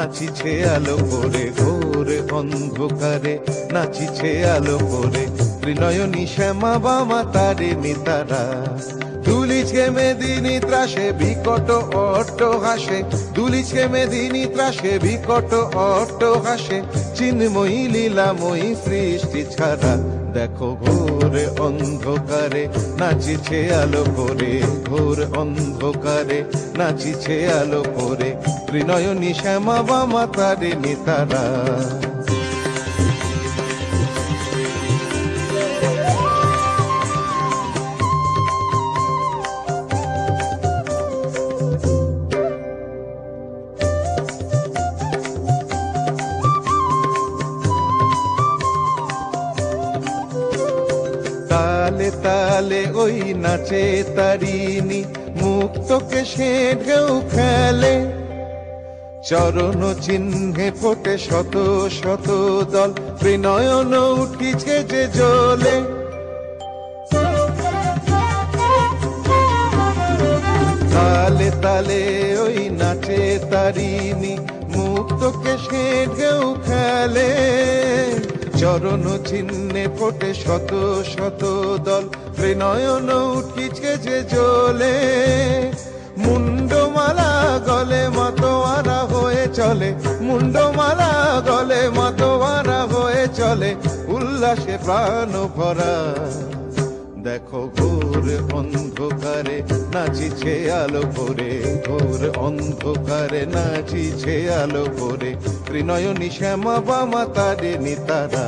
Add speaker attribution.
Speaker 1: নাচিছে আলো করে ঘোর অন্ধকারে নাচিছে আলো করে। ত্রিনয়নী শ্যামা বামা তারে নিতারা দুলিছে মেদিনী ত্রাসে, বিকট অট্ট হাসে। দুলিছে মেদিনী ত্রাসে, বিকট অট্ট হাসে। চিন্ময়ী লীলাময়ী সৃষ্টি ছাড়া দেখো ঘোর অন্ধকারে। নাচিছে আলো করে ঘোর অন্ধকারে। নাচিছে আলো করে ত্রিনয়নী শ্যামা বামা তারে। নিতারা তালে তালে ওই নাচে তারিনি মুক্তকে সে ঢেউ খেলে চরণ চিহ্নে ফোটে শত শত দল বিনয়ন উঠিছে যে জলে। তালে তালে ওই নাচে তারিনি মুক্তকে সে ঢেউ খেলে চরণ চিহ্নে ফোটে শত শত দল। ত্রিনয়ন উঠিছে যে চলে মুন্ডমালা গলে মাতোয়ারা হয়ে চলে। মুন্ডমালা গলে মাতোয়ারা হয়ে চলে। উল্লাসে প্রাণ ভরা দেখো ঘোর অন্ধকারে নাচিছে আলো করে ঘোর অন্ধকারে নাচিছে আলো করে ত্রিনয়নী শ্যামা বামা তারে নিতারা।